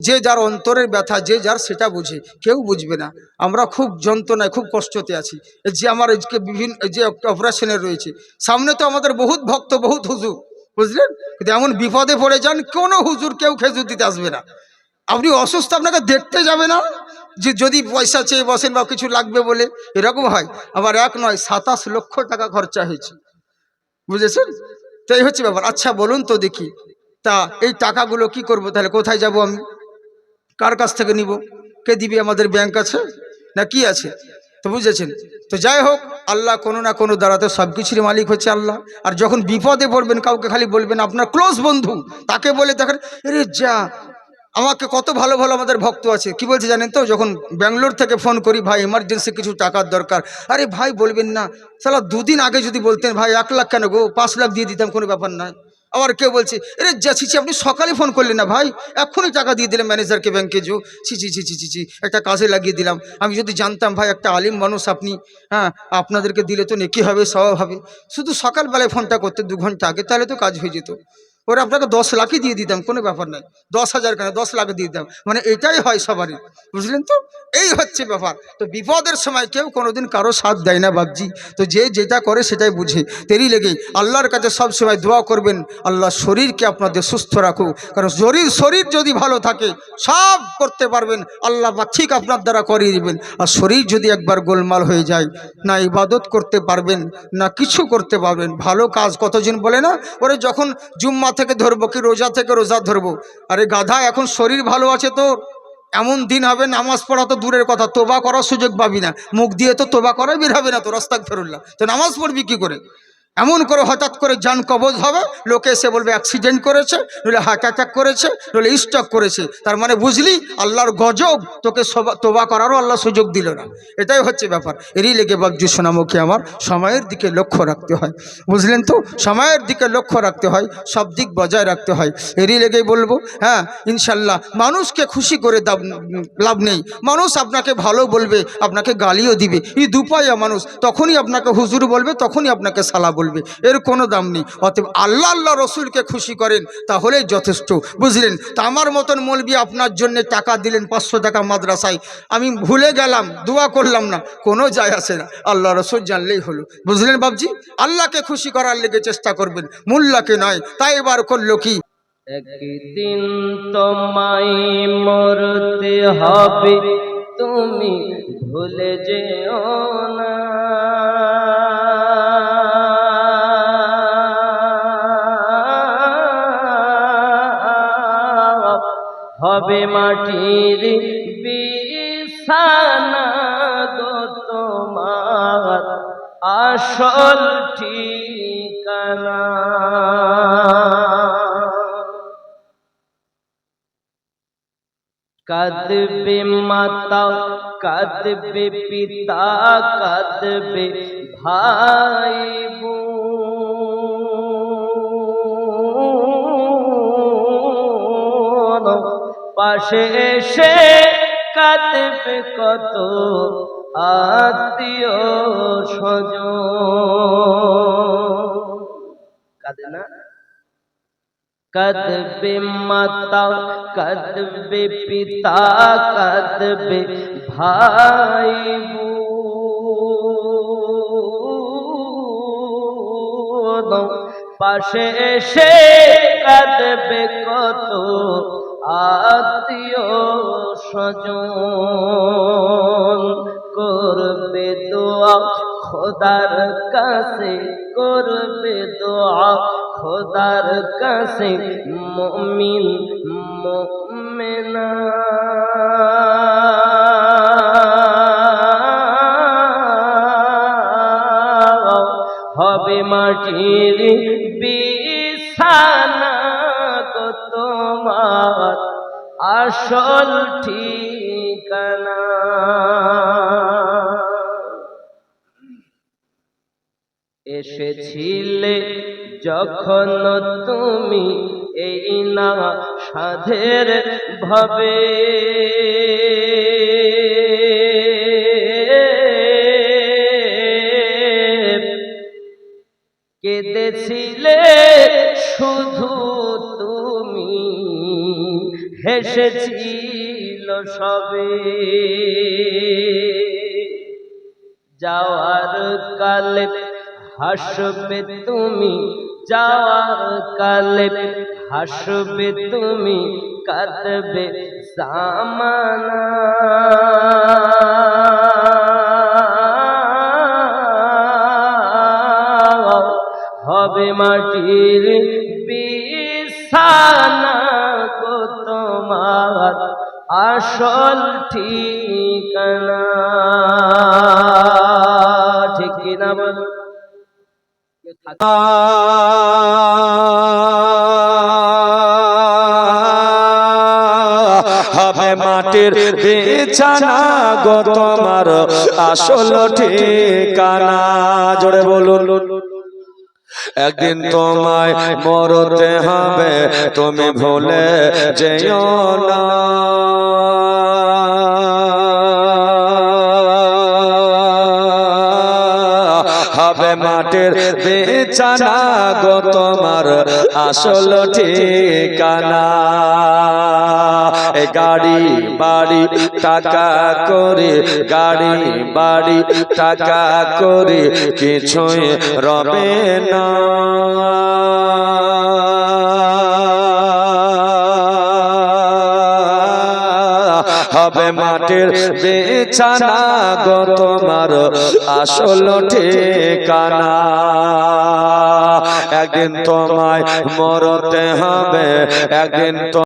যে যার অন্তরের ব্যথা, যে যার সেটা বুঝে। কেউ বুঝবে না। আমরা খুব যন্ত্রণায়, খুব কষ্টতে আছি। যে আমার আজকে বিভিন্ন যে অপারেশনের রয়েছে। সামনে তো আমাদের বহুত ভক্ত, বহুত হুজুর, বুঝলেন? কিন্তু এমন বিপদে পড়ে যান, কোনো হুজুর কেউ খেজুর দিতে আসবে না। আপনি অসুস্থ, আপনাকে দেখতে যাবে না যে যদি পয়সা চেয়ে বসেন বা কিছু লাগবে বলে। এরকম হয়। আবার এক নয়, সাতাশ লক্ষ টাকা খরচা হয়েছে। বুঝেছেন? তো এই হচ্ছে ব্যাপার। আচ্ছা বলুন তো দেখি। তা এই টাকাগুলো কি করব? তাহলে কোথায় যাব আমি? কার কাছ থেকে নিব? কে দিবি? আমাদের ব্যাংক আছে? না কি আছে? তো বুঝেছেন? তো যাই হোক, আল্লাহ কোনো না কোনো দ্বারাতে সব কিছুরই মালিক হচ্ছে আল্লাহ। আর যখন বিপদে পড়বেন, কাউকে খালি বলবেন, আপনার ক্লোজ বন্ধু। তাকে বলে দেখেন, এরে যা, আমাকে কত ভালো ভালো আমাদের ভক্ত আছে। কি বলছে জানেন তো? যখন ব্যাঙ্গালোর থেকে ফোন করি, ভাই এমার্জেন্সি কিছু টাকার দরকার। আরে ভাই, বলবেন না। সালা দুদিন আগে যদি বলতেন, ভাই, এক লাখ কেন গো? পাঁচ লাখ দিয়ে দিতাম, কোনো ব্যাপার নয়। আবার কেউ বলছে, এরে যা ছিছি আপনি সকালে ফোন করলেন না ভাই। এখনই টাকা দিয়ে দিলাম ম্যানেজারকে ব্যাংকে যো ছি ছি ছি ছি ছি একটা কাজে লাগিয়ে দিলাম। আমি যদি জানতাম ভাই একটা আলিম মানুষ আপনি হ্যাঁ আপনাদেরকে দিলে তো নেকি হবে স্বভাব হবে। শুধু সকালবেলায় ফোনটা করতে দু ঘণ্টা আগে, তাহলে তো কাজ হয়ে যেত। ওরা আপনাকে দশ লাখই দিয়ে দিতাম, কোনো ব্যাপার নাই। দশ হাজার কেন? দশ লাখ দিয়ে দিতাম। মানে এটাই হয় সবারই। বুঝলেন তো? এই হচ্ছে ব্যাপার। তো বিপদের সময় কেউ কোনোদিন কারও সাথ দেয় না বাবজি তো যে যেটা করে সেটাই বুঝে। তেরি লেগেই আল্লাহর কাছে সব সময় দোয়া করবেন আল্লাহ শরীরকে আপনাদের সুস্থ রাখুক। কারণ শরীর শরীর যদি ভালো থাকে, সব করতে পারবেন। আল্লাহ বা ঠিক আপনার দ্বারা করিয়ে দেবেন। আর শরীর যদি একবার গোলমাল হয়ে যায়, না ইবাদত করতে পারবেন, না কিছু করতে পারবেন, ভালো কাজ কতজন বলে না? ওরে যখন জুম্মা থেকে ধরবো কি রোজা থেকে রোজা ধরবো? আরে গাধা, এখন শরীর ভালো আছে তোর এমন দিন হবে, নামাজ পড়া তো দূরের কথা, তোবা করার সুযোগ পাবি না। মুখ দিয়ে তো তোবা করাই বের হবে না তো রাস্তাক ফেরুল্লাহ তো নামাজ পড়বি কি করে? এমন করে হঠাৎ করে যান কবজ হবে, লোকে এসে বলবে অ্যাক্সিডেন্ট করেছে, নইলে হার্ট অ্যাটাক করেছে, নইলে স্ট্রোক করেছে। তার মানে বুঝলি, আল্লাহর গজব তোকে তোবা করারও আল্লাহ সুযোগ দিল না। এটাই হচ্ছে ব্যাপার। এরই লেগে বাবজু সোনামুখী আমার, সময়ের দিকে লক্ষ্য রাখতে হয়। বুঝলেন তো? সময়ের দিকে লক্ষ্য রাখতে হয়, সব দিক বজায় রাখতে হয়। এরই লেগেই বলব হ্যাঁ ইনশাল্লাহ, মানুষকে খুশি করে লাভ নেই। মানুষ আপনাকে ভালো বলবে, আপনাকে গালিও দিবে। এই দুপায়া মানুষ, তখনই আপনাকে হুজুর বলবে, তখনই আপনাকে সালা বলবে, এর কোনো দাম নেই। অতএব আল্লাহ আল্লাহ রসুলকে খুশি করেন, তাহলেই যথেষ্ট। বুঝলেন? তা আমার মতন মলবি আপনার জন্য টাকা দিলেন পাঁচশো টাকা মাদ্রাসায়। আমি ভুলে গেলাম, দোয়া করলাম না, কোনো যায় আসে না। আল্লাহ রসুল জানলেই হলো। বুঝলেন বাবজি আল্লাহকে খুশি করার লেগে চেষ্টা করবেন, মোল্লাকে নয় তাই এবার করল কি? একদিন তোমায় মরতে হবে, তুমি ভুলে যেও না। হবে মাটির বিছানা তোমার আসল ঠিকানা। কাঁদবে মাতা কাঁদবে পিতা কাঁদবে ভাই পাশে এসে কাঁদবে কত আত্মীয় স্বজন। কাঁদে না? কদবে মাতা, কদবে পিতা, কদবে ভাই পাশে এসে কদবে কত আত্মীয় স্বজন করবে দোয়া, খোদার কাছে করবে দোয়া, খোদার কাছে মমিন, মমেনা। হবে মাটির বিছানা গো তোমার। আসল ঠিকানা। এসেছিলে যখন তুমি এই না সাধের ভাবে। কেঁদেছিলে শুধু ভেসেছিল সবে। যাওয়ার কালে হাসবে তুমি যাওয়ার কালে হাসবে তুমি কাঁদবে সামানা হবে মাটির আসল ঠিকানা। ঠিক কিনা বল? হবে মাটির বিছানা গো তোমার আসল ঠিকানা। জোরে বলুন। একদিন তোমায় মরতে হবে তুমি ভুলে যেও না। হবে মাটির বিছানা গো তোমার আসল ঠিকানা। গাড়ি বাড়ি টাকা করে, গাড়ি বাড়ি টাকা করে কিছুই রবে না। হবে মাটির বিছানা গো তোমার আসল ঠিকানা। একদিন তোমায় মরতে হবে একদিন